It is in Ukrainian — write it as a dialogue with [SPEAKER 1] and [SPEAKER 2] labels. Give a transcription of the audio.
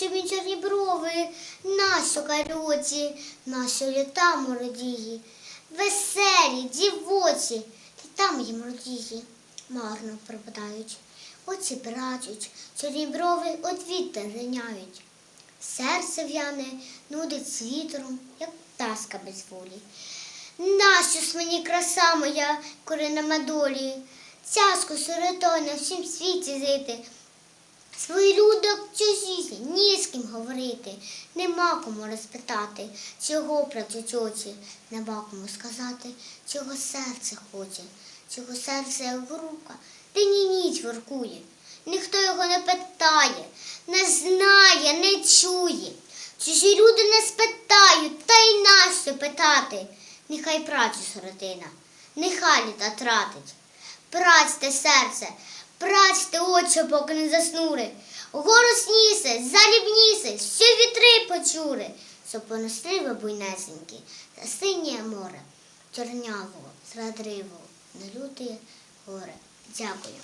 [SPEAKER 1] Нащо він чорні брови, нащо кароці, нащо літа молодії, веселі, дівоці, та там їм родії, марно пропадають. Очі брачуть, чорні брови от вітер риняють. Серце в'яне, нудить з вітром, як птаска без волі. Нащо мені краса моя, корина мадолі, Тяжко сиротою на всім світі жити. Свій людок чужі, ні з ким говорити, нема кому розпитати, чого працюючи, нема кому сказати, чого серце хоче, чого серце як рука, день і ніч воркує. Ніхто його не питає, не знає, не чує. Чужі люди не спитають, та й нащо питати. Нехай працю сиротина, нехай літа тратить. Працьте серце, працьте очі, поки не заснули. Снісе, залібнісе, що вітри почули, ви буйнесенькі, та синє море, чорнявого, зрадривого, не лютає горе. Дякую.